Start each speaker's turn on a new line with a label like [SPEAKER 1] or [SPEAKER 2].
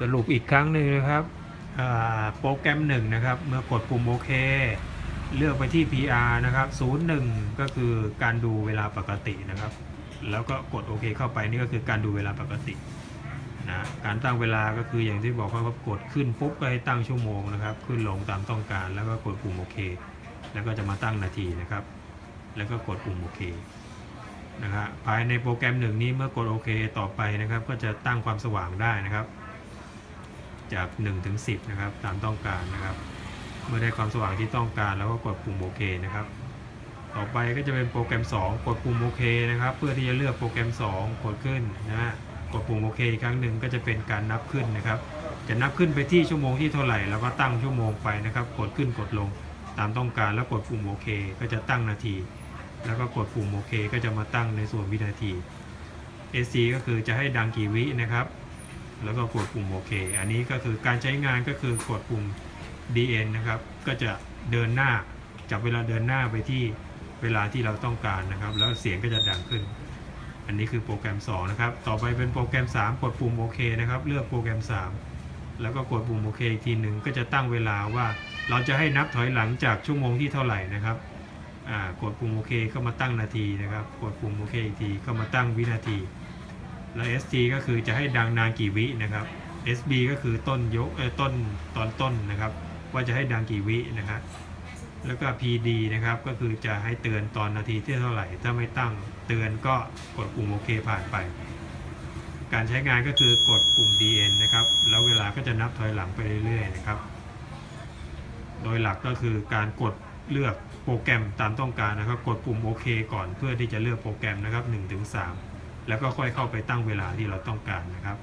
[SPEAKER 1] สรุปอีกครั้งหนึ่งนะครับโปรแกรมหนึ่งนะครับ เมื่อกดปุ่มโอเค เลือกไปที่ PR นะครับ 01 ก็คือการดูเวลาปกตินะครับ แล้วก็กดโอเคเข้าไปนี่ก็คือการดูเวลาปกตินะการตั้งเวลาก็คืออย่างที่บอกว่ากดขึ้นปุ๊บก็ให้ตั้งชั่วโมงนะครับ ขึ้นลงตามต้องการแล้วก็กดปุ่มโอเค แล้วก็จะมาตั้งนาทีนะครับ แล้วก็กดปุ่มโอเคนะครับภายในโปรแกรมหนึ่งนี้เมื่อกดโอเคต่อไปนะครับ ก็จะตั้งความสว่างได้นะครับ จาก1ถึง10นะครับตามต้องการนะครับ เมื่อได้ความสว่างที่ต้องการแล้วก็กดปุ่มโอเคนะครับต่อไปก็จะเป็นโปรแกรม 2 กดปุ่มโอเคนะครับ เพื่อที่จะเลือกโปรแกรม 2 กดขึ้นนะฮะกดปุ่มโอเคอีกครั้งหนึ่งก็จะเป็นการนับขึ้นนะครับ จะนับขึ้นไปที่ชั่วโมงที่เท่าไหร่แล้วก็ตั้งชั่วโมงไปนะครับ กดขึ้นกดลงตามต้องการแล้วกดปุ่มโอเค ก็จะตั้งนาที แล้วก็กดปุ่มโอเค ก็จะมาตั้งในส่วนวินาที SC ก็คือจะให้ดังกี่วินะครับ แล้วก็กดปุ่มโอเค อันนี้ก็คือการใช้งานก็คือกดปุ่ม DN นะครับ ก็จะเดินหน้า จับเวลาเดินหน้าไปที่เวลาที่เราต้องการนะครับ แล้วเสียงก็จะดังขึ้น อันนี้คือโปรแกรม 2 นะครับ ต่อไปเป็นโปรแกรม 3 กดปุ่มโอเคนะครับ เลือกโปรแกรม 3 แล้วก็กดปุ่มโอเคอีกทีหนึ่งก็จะตั้งเวลาว่าเราจะให้นับถอยหลังจากชั่วโมงที่เท่าไหร่นะครับกดปุ่มโอเคเข้ามาตั้งนาทีนะครับ กดปุ่มโอเคอีกทีเข้ามาตั้งวินาที แล้ว ST ก็คือจะให้ดังนานกี่วินะครับ SB ก็คือต้นยกเออต้นตอนต้นนะครับ ว่าจะให้ดังกี่วินะครับแล้วก็ PD นะครับก็คือจะให้เตือนตอนนาทีที่เท่าไหร่ ถ้าไม่ตั้งเตือนก็กดปุ่มโอเคผ่านไป การใช้งานก็คือกดปุ่ม DN นะครับ แล้วเวลาก็จะนับถอยหลังไปเรื่อยๆนะครับ โดยหลักก็คือการกดเลือกโปรแกรมตามต้องการนะครับ กดปุ่มโอเคก่อนเพื่อที่จะเลือกโปรแกรมนะครับ1-3 แล้วก็ค่อยเข้าไปตั้งเวลาที่เราต้องการนะครับ